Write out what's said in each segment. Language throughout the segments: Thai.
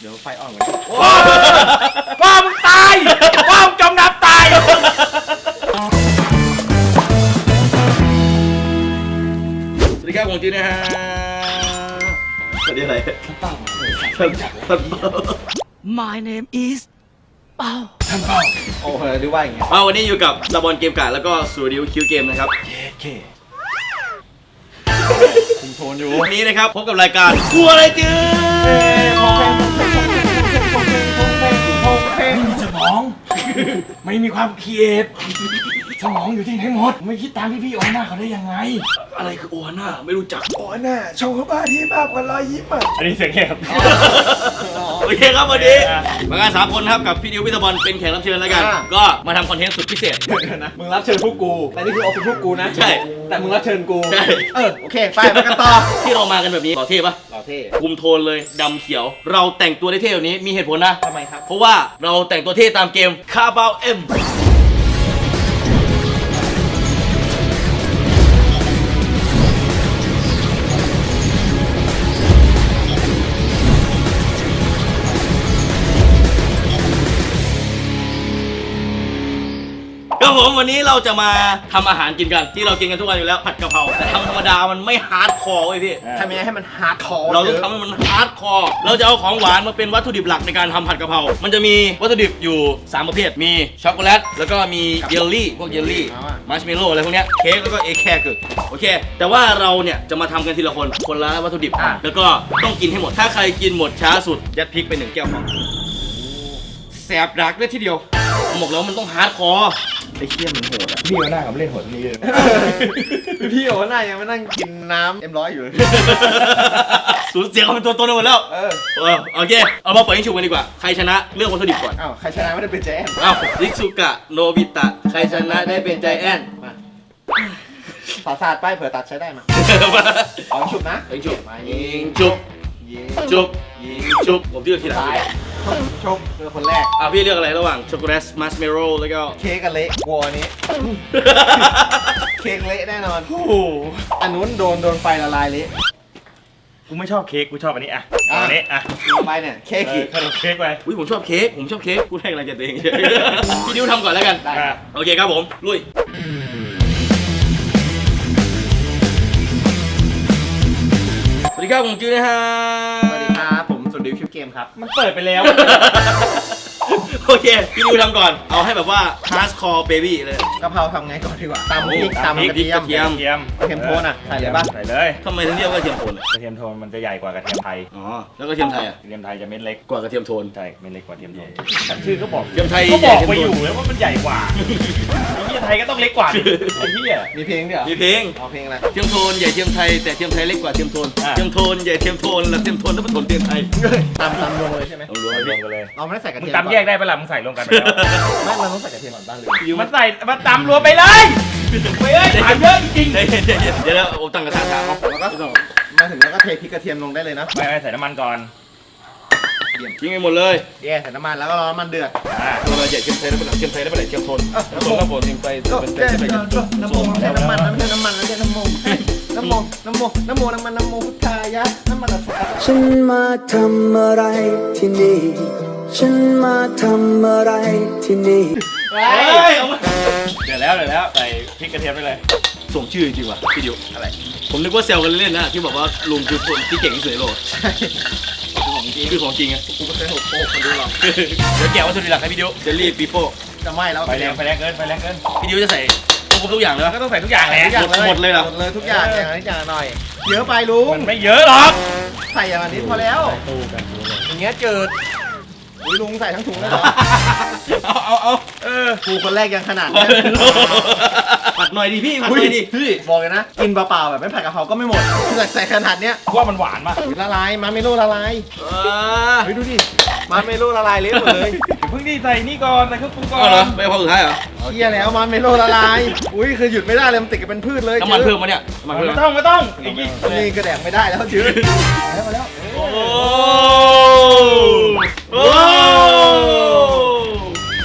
เดี๋ยวไฟอ่อนกว่านี้พ่อมึงตายพ่อมึงจมน้ำตาย สวัสดีครับผมจีนะฮะสวัสดีอะไรท่านเป้าท่านท่านเป้า My name is เป้าโอ้โหหรือว่าอย่างเงี้ยเอาวันนี้อยู่กับตะบอลเกมการ์ดแล้วก็สตูดิโอคิวเกมนะครับเค คุมโทนอยู่ วันนี้นะครับ พบกับรายการกลัวอะไรจื้อ ความคิดสมองอยู่ที่ไหนหมด ไม่คิดตามที่พี่โอหน้าเขาได้ยังไง อะไรคือโอฮาน่าไม่รู้จัก โอ้น่าโชว์เข้ามาที่มากกว่ารอยยิ้มอะอันนี้เสียงแหบโอเคครับวันนี้มากันสามคนครับกับพี่ดิวพี่ตะบอลเป็นแขกรับเชิญแล้วกัน ก็มาทำคอนเทนต์สุดพิเศษเดี๋ยวนะมึงรับเชิญพวกกู แต่นี่คือออฟฟิศพวกกูนะใช่ แต่มึงรับเชิญกู ใช่ เออ โอเค ไปไปกันต่อ ที่เรามากันแบบนี้หล่อเท่ปะ เราเท่คุมโทนเลยดำเขียว เราแต่งตัวได้เท่แบบนี้มีเหตุผลนะ ทำไมครับ เพราะว่าเราแต่งตัวเท่ตามเกมคาบาวเอ็ม วันนี้เราจะมาทำอาหารกินกันที่เรากินกันทุกวันอยู่แล้วผัดกะเพราแต่ทำธรรมดามันไม่ฮาร์ดคอร์เว้ยพี่ทำยังไงให้มันฮาร์ดคอร์เราต้องทำให้มันฮาร์ดคอร์เราจะเอาของหวานมาเป็นวัตถุดิบหลักในการทำผัดกะเพรา มันจะมีวัตถุดิบอยู่3ประเภทมีช็อกโกแลตแล้วก็มีเยลลี่พวกเยลลี่มาร์ชเมลโล่อะไรพวกเนี้ยเค้กแล้วก็เอแคร์คือโอเค แต่ว่าเราเนี่ยจะมาทำกันทีละคนคนละวัตถุดิบ แล้วก็ต้องกินให้หมดถ้าใครกินหมดช้าสุดยัดพริกไปหนึ่งแก้วพอ แสบดักเลยทีเดียวผมบอกแล้วมันต้องฮาร์ดคอร์ไอ้เขี้ยมันโหดอะพี่โอหน้ากับเล่นหัวนี้เลยพี่โอ้น่ายังมานั่งกินน้ำเอ็มร้อยอยู่เลย สูญเสียเขาเป็นตัวตนไปหมดแล้ว เออเออโอเค เอามาเปิดให้ชุบกันดีกว่า ใครชนะเลือกวัตถุดิบก่อน อ้าวใครชนะไม่ได้เป็นแจนอ้าวริซุกะ โนบิตะ ใครชนะได้เป็นใจแอนมาฝาศาสตร์ป้ายเผื่อตัดใช้ได้มาเอาฉุบนะ ยิงชุบมายิยิงงชุบยิงชุบยิงชุบผมเลือกทีหลังซ้าย ชกคือคนแรก อะพี่เลือกอะไรระหว่างช็อกโกแลตมัสเมโร่แล้วก็ เค้กกับเละกลัวอันนี้ เค้กเละแน่นอน โอ้โหอันนู้นโดนโดนไฟละลายเละกูไม่ชอบเค้กกูชอบอันนี้อะอะอันนี้อะไปเนี่ยเค้กเออีอกขนมเค้กไป อุ้ยผมชอบเค้กผมชอบเค้กพูดให้กำลังใจตัวเอง พี่ดิวทำก่อนแล้วกันได้อะโอเคครับผมลุยสวัสดีครับผมจื้อนะฮะ เกมครับ มันเปิดไปแล้ว โอเค พี่ดิวทำก่อน เอาให้แบบว่า hardcore baby เลยกะเพราทำไงก่อนดีกว่าตำพริกโอ้ตำกระเทียม กระเทียมกระเทียมกระเทียมโทนอะใส่เลยปะใส่เลยทำไมถึงเรียกว่าเทียมโทนอะกระเทียมโทนมันจะใหญ่กว่ากระเทียมไทยอ๋อ แล้วก็เทียมไทยอะ กระเทียมไทยจะเม็ดเล็กกว่ากระเทียมโทน ใช่เม็ดเล็กกว่าเทียมโทนแต่ชื่อก็บอกเทียมไทยก็บอกใหญ่ไปเทีอยมโทนยู่แล้วว่ามันใหญ่กว่า ไทยก็ต้องเล็กกว่าดิไอ้เหี้ย มีเพลงด้วยเหรอมีเพลงเอาเพลงอะไรเทียมโทนใหญ่เทียมไทยแต่เทียมไทยเล็กกว่าเทียมโทนอะ เทียมโทนใหญ่เทียมโทนแล้วเทียมโทนแล้วมันโทนเทียมไทยตำตำรวมเลยใช่ไหมเอารวใส่มรวมกันเลยเราไม่ได้ใส่กระมึงเทียมตำแยกได้ปะล่ะมึงใส่รวมกันไปแล้วไม่มันต้องใส่กระเทียมก่อนบ้านเลยมันใส่มันตำรวมไปเลยเฮ้ยถามเยอะจริงเดี๋ยวเดี๋ยวเดี๋ยวเดี๋ยวเราตั้งกระทะทางเอาแล้วก็มาถึงแล้วก็เทพริกกระเทียมลงได้เลยนะไม่ไม่ใส่น้ำมันก่อน ทิ้งให้หมดเลยเย่ใส่น้ำมันแล้วก็รอน้ำมันเดือดอ่าตัวเราใหญ่เทียมไทยแล้วเป็นเทียมไทยแล้วเป็นเทียมโทนน้ำโทมันนแล้วโทนทิ้งไปก็เป็นแก้เทียมไทยน้ำมันไม่ใช่น้ำมันไม่ใช่น้ำมันไม่ใช่น้ำมันน้ำมันน้ำมันน้ำมันน้ำมันน้ำมันพุทธายะน้ำมันอะไรฉันมาทำอะไรที่นี่ ฉันมาทำอะไรที่นี่เฮ้ยเอามาเดี๋ยวแล้วเดี๋ยวแล้วใส่พริกกระเทียมไปเลยส่งชื่อจริงว่ะพี่ดิวอะไร ผมนึกว่าเซลกันเล่นๆนะที่บอกว่าลุงคือคนที่เก่งที่สุดในโลก คือของจริงอะกูไม่เคยหกโป๊กคนดูหรอกเดี๋ยวแกะวัตถุดิบหลักให้พี่ดิวเจลลี่ปีโป้จะไหม้แล้วไฟแรงไฟแรงเกินไฟแรงเกินพี่ดิวจะใส่ต้องครบทุกอย่างเลยปะก็ต้องใส่ทุกอย่างแหละทุกอย่างเลยหมดเลยเหรอหมดเลยทุกอย่างอย่างนี้อย่างหน่อย เยอะไปลุงมันไม่เยอะหรอกใส่อย่างนี้พอแล้วอย่างเงี้ยเจิดอุ้ยลุงใส่ทั้งถุงเลยเหรอเอาเอาเอาเออกูคนแรกยังขนาดเนี้ ยปัดหน่อยดิพี่ปัดหอุ้ยน่อยดิพี่บอกเลยนะ กินเปล่าๆแบบไม่ผัดกะเพราก็ไม่หมดคือใส่ขนาดเนี้ยว่ามันหวานมากอุ๊ยละลายมาเมโลละลายเออเฮ้ยดูดิมาเมโลละลายเละหมดเลยเพิ่งดีใส่นี่ก่อนใส่เครื่องปรุงก่อนเอาเหรอไปพอสุดท้ายเหรอเคียแล้วมาเมโลละลายอุ้ยคือหยุดไม่ได้เลยมันติดกันเป็นพืชเลยน้ำมันเพิ่มมาเนี่ยน้ำมันเพิ่มไม่มาต้องไม่ต้องอีกนิดนี่กระแดกไม่ได้แล้วจืดมาแล้วมาแล้วโอ้โอ้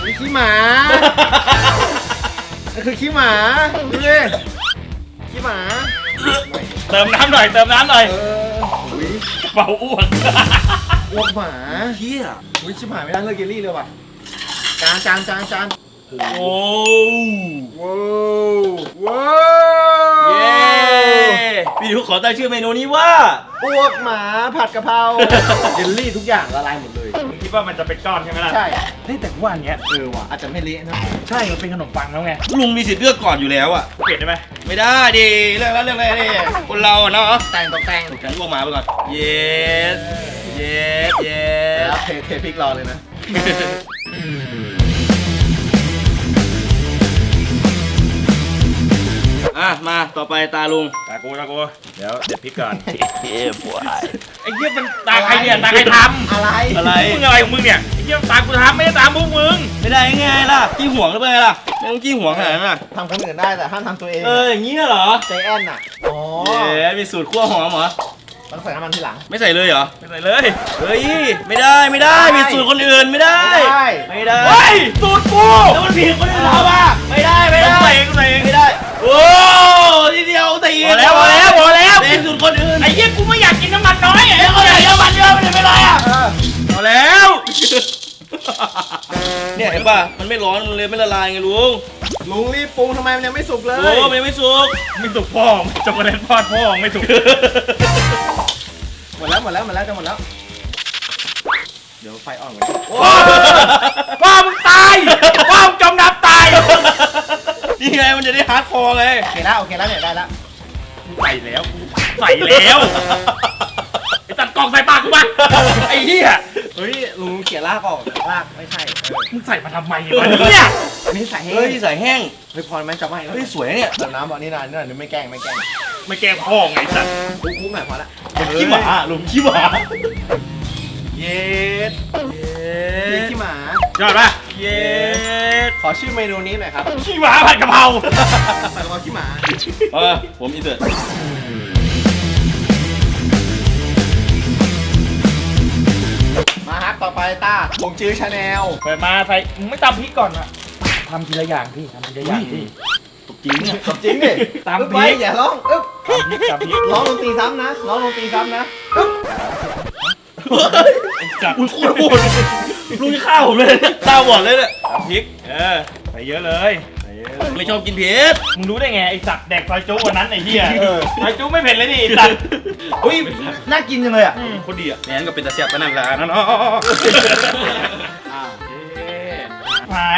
นี่ขี้หมา นั่นคือขี้หมาดูดิขี้หมาเติมน้ำหน่อย เติมน้ำหน่อยเอออุ้ยเบาอ้วกอ้วกหมาเฮียอุ้ยชิบหายไม่ได้เลิกเยลลี่เลยว่ะจานจานจานจาน โอ้ว้าวว้าเย้พี่ทุกขอตั้งชื่อเมนูนี้ว่า อ้วกหมาผัดกะเพราเยลลี่ทุกอย่างละลายหมดเลยมึงคิดว่ามันจะเป็นก้อนใช่ไหมล่ะ ใช่เฮ้ยแต่กูว่าอันเนี้ยเออว่ะอาจจะไม่เละนะ ใช่มันเป็นขนมปังแล้วไง ลุงมีสิทธิ์เลือกก่อนอยู่แล้วอะ เปลี่ยนได้ไหมไม่ได้ดิเลือกแล้วเลือกแล้วดิคนเราอะเนาะแต่งตกแต่งฉันอ้วกหมาไปก่อน เย็ดเย็ดเย็แล้ดวเทเทพริกรอเลยนะ อะมาต่อไปตาลุงตากูตากูเดี๋ยวเด็ดพริกก่อนเฮ้ยบวยไอ้เหี้ยมันตาใครเนี่ยตาใครทำอะไรอะไรมึงอะไรของมึงเนี่ยไอ้เหี้ยตากูทำไม่ได้ตามพวกมึงไม่ได้ไงล่ะขี้ห่วงหรือเปล่าล่ะไม่ต้องขี้ห่วงขนาดนั้นน่ะทำคนอื่นได้แต่ห้ามทำตัวเองเอออย่างนี้เหรอใจแอนน่ะอ๋อเย้มีสูตรคั่วหอมเหรอต้องใส่น้ำมันทีหลัง ไม่ใส่เลยเหรอ ไม่ใส่เลย เฮ้ย ไม่ได้ ไม่ได้ มีสูตรคนอื่นไม่ได้ ไม่ได้ ไม่ได้เฮ้ยสูตรกูแล้วมันผิดคนอื่นทำอะไม่ได้ไม่ไม่ได้ใส่เองใส่เองไม่ได้ โอ้ทีเดียวตีพอแล้วพอแล้วพอแล้วเล่นสูตรคนอื่นไอ้เหี้ยกูไม่อยากกินน้ำมันน้อยไอ้แล้วเขาอยากเยอะมันเยอะมันเป็นไรอะเออพอแล้ว เนี่ยเห็นป่ะมันไม่ร้อนมันเลยไม่ละลายไงลุงลุงรีบปรุงทำไมมันยังไม่สุกเลยโอ้มันยังไม่สุกไม่ถูกพ่อช็อกโกแลตพอดพ่อไม่ถูกหมดแล้วหมดแล้วหมดแล้วจะหมดแล้วเดี๋ยวไฟอ่อนกว่านี้พ่อมึงตายพ่อมึงจมน้ำตาย นี่ไงมันจะได้ฮาร์ดคอร์ไงโอเคแล้วโอเคแล้วเนี่ยได้แล้วใส่แล้วใส่แล้วไอ้ตัดกล่องใส่ปากกูมาไอ้เหี้ยเฮ้ยลุงเขี่ยรากออกรากไม่ใช่เออมึงใส่มาทำไมวะเนี่ยอันนี้ใส่ให้เฮ้ยใส่แห้งเฮ้ยพอไหมจะไหมแล้วเฮ้ยสวยนะเนี่ยเติมน้ำบอกนี่หน่อยนี่หน่อยไม่แกล้งไม่แกล้งไม่แกล้งพ่อไงสัตว์คุกคุกหน่อยพอละขี้หมาลุงขี้หมาเย็ดเย้เย็ดขี้หมายอดป่ะ เย็ดขอชื่อเมนูนี้หน่อยครับขี้หมาผัดกะเพราผัดกะเพราขี้หมาเออผมอินเตอร์มาครับต่อไปต้าผงจื้อชาแนลเปิดมาใส่มึงไม่ตำพริกก่อนอะทำทีละอย่างพี่ทำทีละอย่างพี่จริงเนี่ยจริงดิตามอึ๊บพริกไว้อย่าร้องอึ๊บตำพริกตำพริกร้องดนตรีซ้ำนะร้องดนตรีซ้ำนะอึ๊บไอ้สัตว์อุ้ยโคตรโหด ลุงจะฆ่าผมเลยเนี่ยตาบอดเลยเนี่ยตำพริก เออใส่เยอะเลยใส่เยอะเลยไม่ชอบกินเผ็ดมึงรู้ได้ไงไอ้สัตว์แดกซอยจุวันนั้นไอ้เหี้ยซอยจุไม่เผ็ดเลยนี่ไอ้สัตว์อุ้ยน่ากินจังเลยอะโคตรดีอะแหนก็เป็นตาเสียบไปนั่นแหละนั่นเน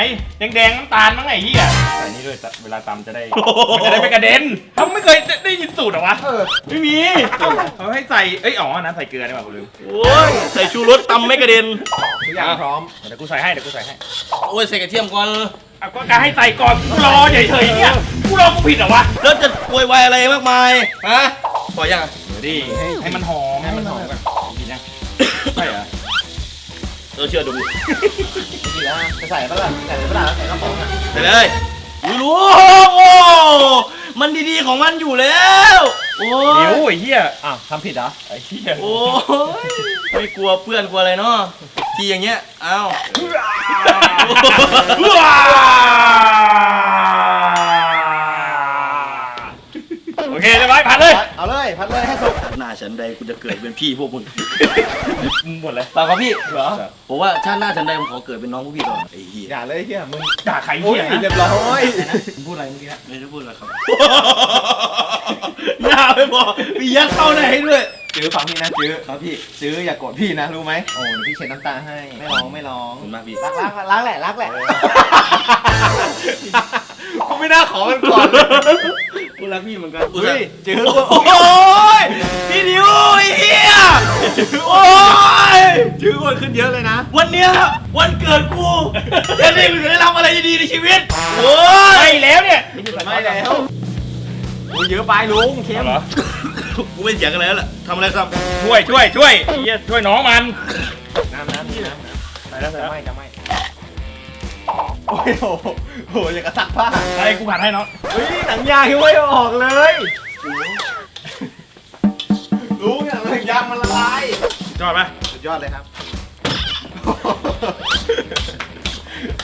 าะหายแดงๆน้ำตาลมั้งไอ้เหี้ยใส่นี่ด้วยสัตว์เวลาตำจะได้มันจะได้ไม่กระเด็นเขาไม่เคยได้ยินสูตรเหรอวะเออไม่มีเขาให้ใส่เอ้ยอ๋ออันนั้นใส่เกลือได้ป่ะกูลืมโอ้ยใส่ชูรสตำไม่กระเด็นทุกอย่างพร้อมเดี๋ยวกูใส่ให้เดี๋ยวกูใส่ให้โอ้ยใส่กระเทียมก่อนอะก็การให้ใส่ก่อนกูรอเฉยๆเนี่ยกูรอกูผิดเหรอวะแล้วจะโวยวายอะไรมากมายฮะพอยังอะเดี๋ยวดิให้มันหอมให้มันหอม เออเชื่อดูดีแล้วนะจะใส่ปะล่ะใส่ปะล่ะใส่กระป๋องอะไปเลยอุ้ยรู้โอ้มันดีๆของมันอยู่แล้ว โอ้เดี๋ยวยไอ้เหี้ยอ้าวทำผิดเหรอไอ้เหี้ยโอ้ยไม่กลัวเพื่อนกลัวอะไรเนาะทีอย่างเงี้ยเอ้าโอเคได้ไหมผ่านเลย เอาเลยพัดเลยให้สุก หน้าฉันใดกูจะเกิดเป็นพี่พวกมึงมึงหมดเลยเปล่าครับพี่เหรอผมว่าชาติหน้าฉันใดผมขอเกิดเป็นน้องพวกพี่ต่อไอ้เหี้ยอย่าเลยเฮียมึงด่าใครโอ้ยเหี้ยเรียนะบร้อยมึงพูดอะไรเมื่อกี้นะไม่ได้พูดอะไรครับหน้าไม่พอมียักษ์เข้าในให้ด้วยจื้อฟังพี่นะจื้อครับพี่จื้ออย่าโกรธพี่นะรู้ไหมโอ้เดี๋ยวพี่เช็ดน้ำตาให้ไม่ร้องไม่ร้องขอบคุณมากพี่รักรักรักแหละรักแหละกูไม่น่าขอกันก่อนเลย กูรักพี่เหมือนกันเฮ้ยจื้อโอ้ยพี่ดิวไอ้เหี้ยโอ้ยจื้ออ้วนขึ้นเยอะเลยนะ วันเนี้ยวันเกิดกูจะได้กูจะได้ทำอะไรดีๆในชีวิตโอ้ยไม่แล้วเนี่ยไม่แล้วโอ้ยเยอะไปลุงเค็มเหรอกูไม่เสียกันแล้วแหละทำอะไรครับช่วยช่วยช่วยไอ้เหี้ยช่วยน้องมันน้ำน้ำนี่น้ำน้ไปแล้วำไปจะแล้วไหม่จะไหม่ โอ้ยโหโหอย่างกับซักผ้าไอ้กูผ่านให้น้องเฮ้ยหนังยางยังไม่ออกเลยลุงอย่างหนังยางมันละลายจอดปะสุดยอดเลยครับ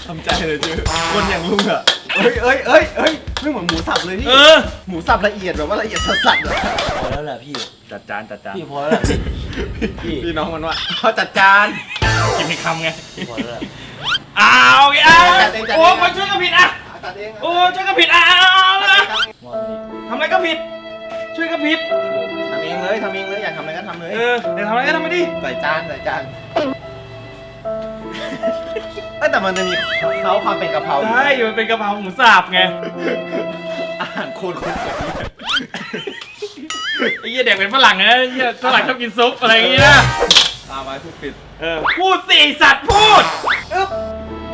ทำใจเลยจื้อคนอย่างลุงอะเอ้ยเอ้ยเอ้ยเอ้ยไม่เหมือนหมูสับเลยพี่เออ หมูสับละเอียดแบบว่าละเอียดสัสๆอะพอแล้วแหละพี่ จัดจานจัดจานพี่พอแล้วแหละพี่น้องมันว่าเขาจัดจานกินให้คำไงอ้าวโอเคอ้าวโอ้มาช่วยก็ผิดอะตัดเองโอ้ช่วยก็ผิดอะเอาละทำอะไรก็ผิด ช่วยก็ผิด ทำเองเลยทำเองเลยอยากทำอะไรก็ทำเลยเออเดี๋ยวทำอะไรก็ทำไปดิใส่จานใส่จานเอ้ยแต่มันจะมีเขาความเป็นกะเพราอยู่ใช่มันเป็นกะเพราหมูสับไงอาหารโคนคนแบบนี้ไอ้เหี้ยเด็กเป็นฝรั่งนะไอ้เหี้ยฝรั่งชอบกินซุปอะไรอย่างงี้นะ ตามไปพูดผิด เออพูดสิไอ้สัตว์พูด อึ๊บ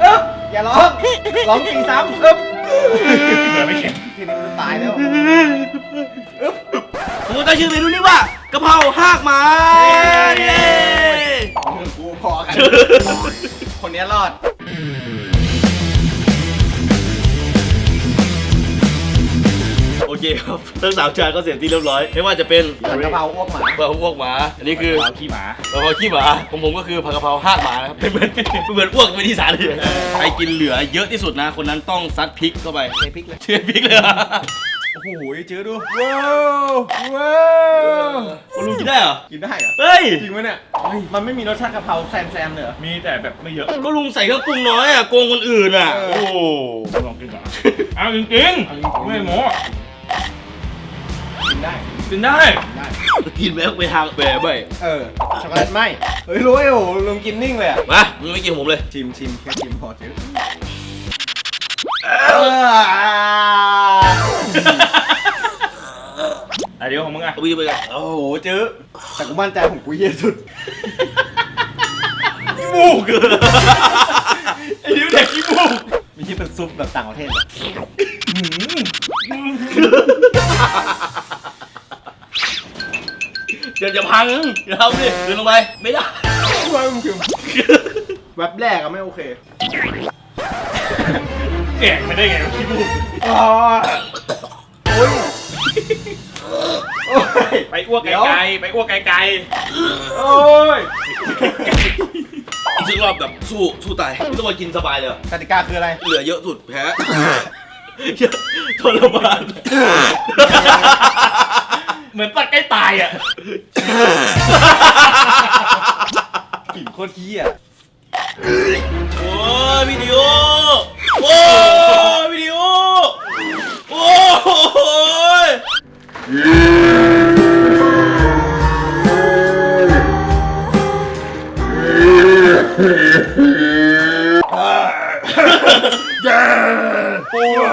อึ๊บอย่าร้องร้องตีซ้ำอึ๊บเดี๋ยวไม่เข็มทีนี้มันตายแล้วผมตั้งชื่อเมนูนี้ว่ากะเพราหากหมาเย้กูพอกันคนนี้รอด เคครับทั้งสามจานก็เสร็จที่เรียบร้อย ไม่ว่าจะเป็นผัดกะเพราอ้วกหมา ผัดกะเพราอ้วกหมา อันนี้คือเอาขี้หมากะเพราขี้หมาของผมก็คือผัดกะเพราหากหมานะครับเหมือนเหมือนอ้วกเป็นที่สารเลยใครกินเหลือเยอะที่สุดนะ คนนั้นต้องซัดพริกเข้าไปใส่พริกเลยเชื่อพริกเลยอะโอ้โหเจอดูว้าวว้าวคุณลุงกินได้เหรอ กินได้เหรอ เฮ้ย จริงไหมเนี่ย มันไม่มีรสชาติกะเพราแซมแซมๆเลยเหรอมีแต่แบบไม่เยอะ ก็ลุงใส่เครื่องปรุงน้อยอะโกงคนอื่นอะเออโอ้โหลองกินก่อนเอาจริงๆไม่โม้กิน ได้ กินได้ กินแม่งไปทางแบบไปเออ ช็อกโกแลตไหมเฮ้ยรู้ไอ้โหลุงกินนิ่งเลยอะมามึงไม่กินผมเลย ชิมชิมแค่ชิมพอเจอเอออะเดี๋ยวของมึงอะเอาไปกินไปกันโอ้โหเจอแต่กูมั่นใจของกูเยี่ยสุด ขี้มูกไอ้นิ้วเด็กขี้มูกมีที่เป็นซุปแบบต่างประเทศเลย เดี๋ยวจะพังเดี๋ยวทำดิเดินลงไป ไม่ได้ ว่ามึงคือแว็บแรกอะไม่โอเคแก่งไม่ได้ไงวะขี้มูกอ๋อโอ้ยโอ้ยไปอ้วกไกลๆไปอ้วกไกลโอ้ยอีกสักรอบแบบสู้สู้ตายไม่ต้องมากินสบายเลยกติกาคืออะไร เหลือเยอะสุดแพ้ ทรมานๆ เหมือนตัดใกล้ตายอะกลิ่นโคตรเหี้ยโอ้ยวิดีโอโอ้ยวิดีโอโอ้ย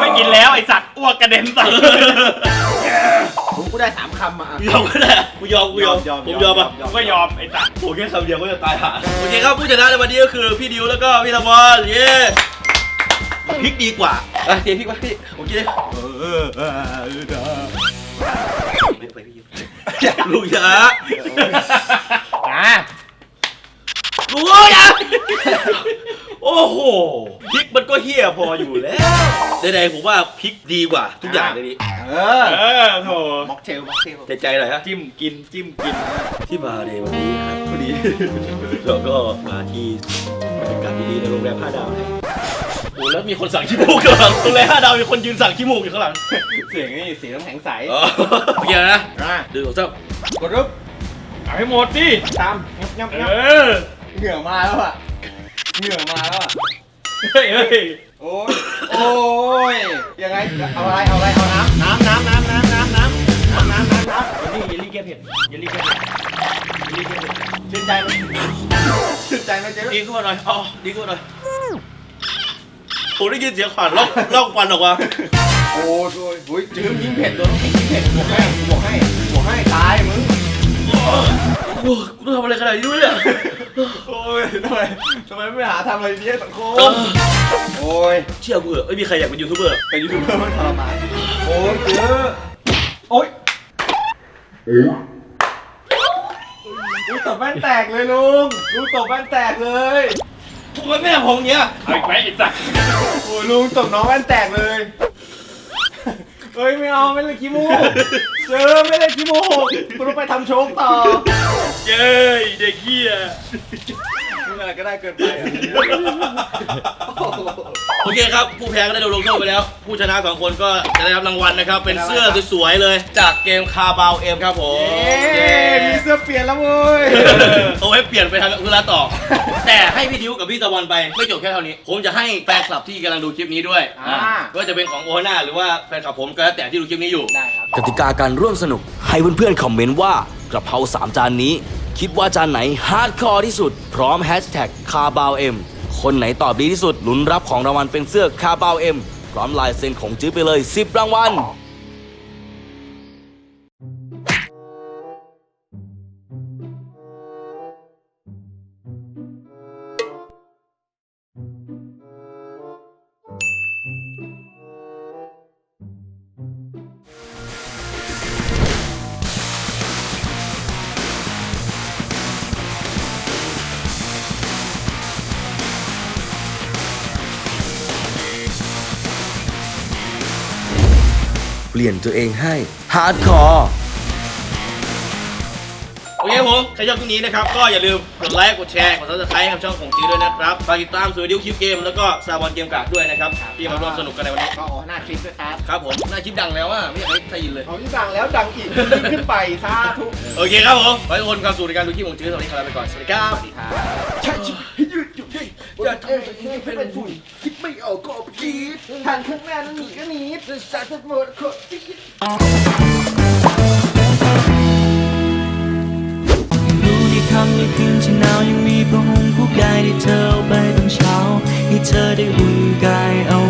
ไม่กินแล้วไอสัตว์อ้วกกระเด็น ใส่กูได้สามคำอะ กูยอมก็ได้กูยอมกูยอมยอมผมยยออมมอะยอม ก็ยอมไอสัตว์โอ้แค่คำเดียวก็จะตายห่าโอเคครับผู้ชนะในวันนี้ก็คือพี่ดิวแล้วก็พี่ธบอลเย้พริกดีกว่าอะเทพริกมาพี่ผมกินเลยเออเออเออเออไม่ไปพี่ลูกยาอะลูกยา โอ้โหพริกมันก็เฮี้ยพออยู่แล้วใดๆผมว่าพริกดีกว่า ทุกอย่างในนี้เออเออโถม็อกเทลม็อกเทลใจใจหน่อยฮะ จิ้มกินจิ้มกินที่มาในวันนี้ครับพอดีเราก็มาที่บรรยากาศดีๆในโรงแรมห้าดาวนะโอ้แล้วมีคนสั่งขี้มูกข้างหลังโรงแรมห้าดาวมีคนยืนสั่งขี้มูกอยู่ข้างหลังเสียงนี่เสียงน้ำแข็งใสอ๋อโอเคนะอะดูของเจ้ากดรูปเอาให้หมดดิตามงับงับเองับอเหงื่อมาแล้วอะ เหงื่อมาแล้วอะเฮ้ยเฮ้ยโอ้ยโอ้ยยังไงเอาอะไรเอาอะไรเอาน้ำน้ำน้ำน้ำน้ำน้ำน้ำน้ำน้ำน้ำน้ำเยลลี่เยลลี่แก้เผ็ดเยลลี่แก้เผ็ดเยลลี่แก้เผ็ดชื่นใจไหมชื่นใจไหมเจ๊ดีขึ้นมาหน่อยอ๋อดีขึ้นมาหน่อยผมได้ยินเสียงขวัญล่องล่องควันออกมาโอ้ยโอ้ยโอ้ยจื้มยิ่งเผ็ดโดนน้ำแข็งยิ่งเผ็ดบวกให้บวกให้บวกให้ตายมึง โอ้ยกูต้องทำอะไรขนาดนี้ด้วยเนี่ยโอ้ยทำไมทำไมไม่หาทำอะไรดีให้สังคม โอ้ยเชื่อกูเหอะไม่มีใครอยากเป็นยูทูบเบอร์เป็นยูทูบเบอร์มันทรมานโอ้ยเจอโอ้ยลูกตบแว่นแตกเลยลุงลูกตบแว่นแตกเลยทำไมแม่ผมอย่างเงี้ยเอาอีกไหมไอสัตว์โอ้ยลุงตบน้องแว่นแตกเลยเฮ้ยไม่เอาไม่เล่นขี้มูกเจอไม่เล่นขี้มูกกูต้องไปทำโชว์ต่อ เย้ยเด็กเหี้ยมึงอะไรก็ได้เกินไปอะโอเคครับ ผู้แพ้ก็ได้โดนลงโทษไปแล้ว ผู้ชนะสองคนก็จะได้รับรางวัลนะครับ เป็นเสื้อสวยๆเลย จากเกมคาบาวเอ็มครับผมเย้มีเสื้อเปลี่ยนแล้วเว้ย เอาไว้เปลี่ยนไปทำธุระต่อ แต่ให้พี่ดิวกับพี่ตะวันไปไม่จบแค่เท่านี้ ผมจะให้แฟนคลับที่กำลังดูคลิปนี้ด้วยอ่าไม่ว่าจะเป็นของโอฮาน่าหรือว่าแฟนคลับผมก็แล้วแต่ที่ดูคลิปนี้อยู่ ได้ครับ กติกาการร่วมสนุก ให้เพื่อนๆคอมเมนต์ว่า กระเพราสามจานนี้ คิดว่าจานไหนฮาร์ดคอร์ที่สุด พร้อมแฮชแท็กคาบาวเอ็มคนไหนตอบดีที่สุดลุ้นรับของรางวัลเป็นเสื้อคาบาวเอ็มพร้อมลายเซ็นของจื้อไปเลย 10 รางวัล ลี่ยนตัวเองให้ฮาร์ดคอร์โอเคผมใครชอบคลิปนี้นะครับ ก็อย่าลืมกดไลค์ กดแชร์ กดซับสไครต์กับช่องของจีด้วยนะครับฝากติดตามสื่อดิวคลิปเกม แล้วก็ซาบอนเกมการ์ดด้วยนะครับ ที่มาร่วมสนุกกันในวันนี้ ก็โอ้หน้าคลิปด้วยครับ ครับผมหน้าคลิปดังแล้วอะ ไม่อยากให้ใครยินเลยของที่ดังแล้วดังอีกยิ่งขึ้นไปสาธุโอเคครับผมขอให้ทุกคนมีความสุขในการดูคลิปของจื้อสวัสดีครับลาไปก่อน สวัสดีครับ ใช่ชีวิตให้ยืดหยุ่นได้อย่าทำตัวเองให้เป็นฝุ่นคิด ไม่ออกก็เอาไปคิดทางข้างหน้านั้นหนีก็หนีจะสาดหมดคนที่รู้ในค่ำในคืนที่หนาวยังมีพระห่มผู้กายที่เธอเอาไปตอนเช้าให้เธอได้อุ่นกายเอา